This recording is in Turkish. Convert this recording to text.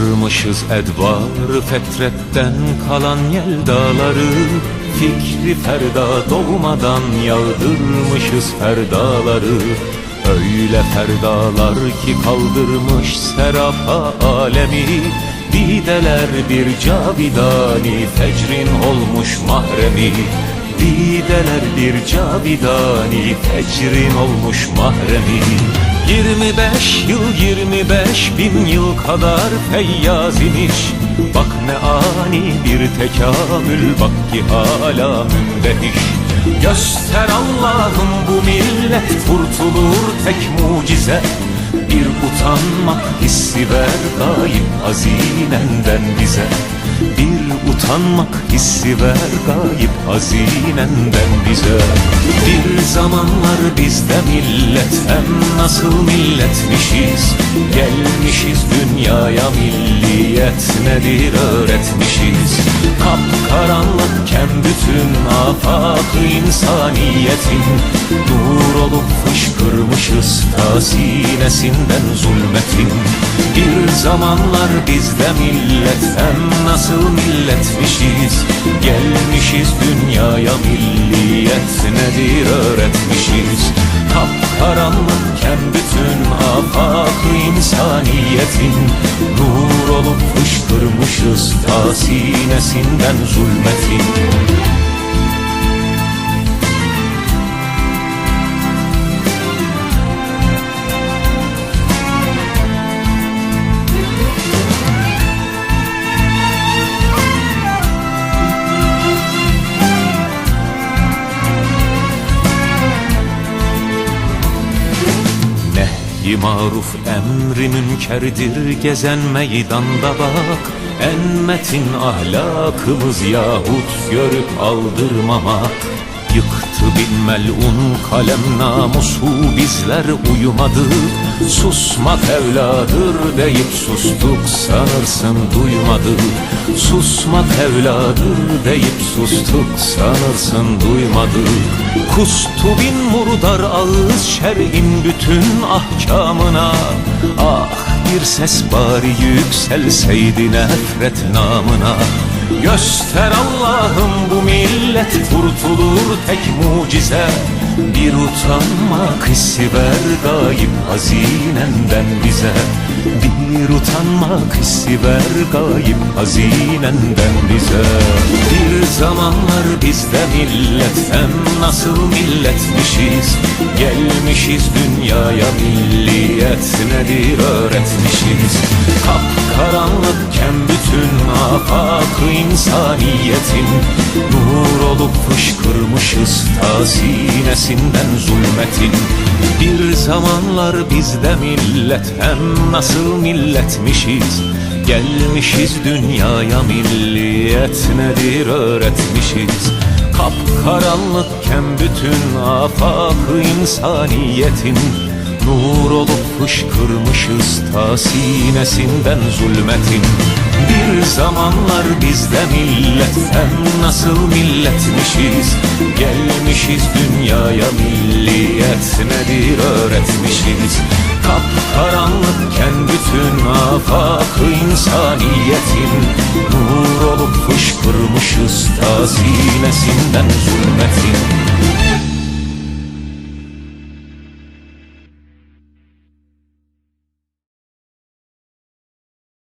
Kaldırmışız edvar fetretten kalan yel dağları Fikri ferda doğmadan yağdırmışız ferdaları. Öyle ferdalar ki kaldırmış serapa alemi Dideler bir cavidani fecrin olmuş mahremi. Dideler bir cavidani fecrin olmuş mahremi 25 yıl 25 bin yıl kadar feyyaz imiş Bak ne ani bir tekamül bak ki hala mündehiş. Göster Allah'ım bu millet kurtulur tek mucize Bir utanmak hissi ver gayip hazinenden bize. Bir utanmak hissi ver gayip hazinenden bize. Bir zamanlar bizde millet hem nasıl milletmişiz? Gelmişiz dünyaya milliyet nedir öğretmişiz. Kapkaranlıkken bütün afak insaniyetin. Nur olup fışkırmışız ta sinesinden zulmetin. Bir zamanlar bizde millet hem nasıl milletmişiz? Gelmişiz dünyaya milliyet nedir öğretmişiz. Kapkaranlıkken bütün afak insaniyetin Nur olup fışkırmışız ta sinesinden zulmetin Nehyi maruf emri münkerdir gezen meydanda bak. En metin ahlakımız yahut görüp aldırmamak. Yıktı bin melun kalem namusu bizler uyumadık. Susmak evladır deyip sustuk sanırsın duymadık. Susmak evladır deyip sustuk sanırsın duymadık Kustu bin murdar ağız şer'in bütün ahkamına. Ah bir ses bari yükselseydi nefret namına. Göster Allah'ım bu millet kurtulur tek mucize. Bir utanmak hissi ver gayip hazinenden bize Bir utanmak hissi ver gayip hazinenden bize. Bir zamanlar bizde millet hem nasıl milletmişiz? Gelmişiz dünyaya milliyet nedir öğretmişiz? Kapkaranlıkken bütün afak insaniyetin. Nur olup fışkırmışız ta sinesinden zulmetin Bir zamanlar bizde millet hem nasıl milletmişiz? Gelmişiz dünyaya milliyet nedir öğretmişiz? Kapkaranlıkken bütün afak insaniyetin Nur olup fışkırmışız ta sinesinden zulmetin. Bir zamanlar bizde millet hem nasıl milletmişiz? Gelmişiz dünyaya milliyet nedir öğretmişiz? Kapkaranlıkken bütün afak insaniyetin. Nur olup fışkırmışız ta sinesinden zulmetin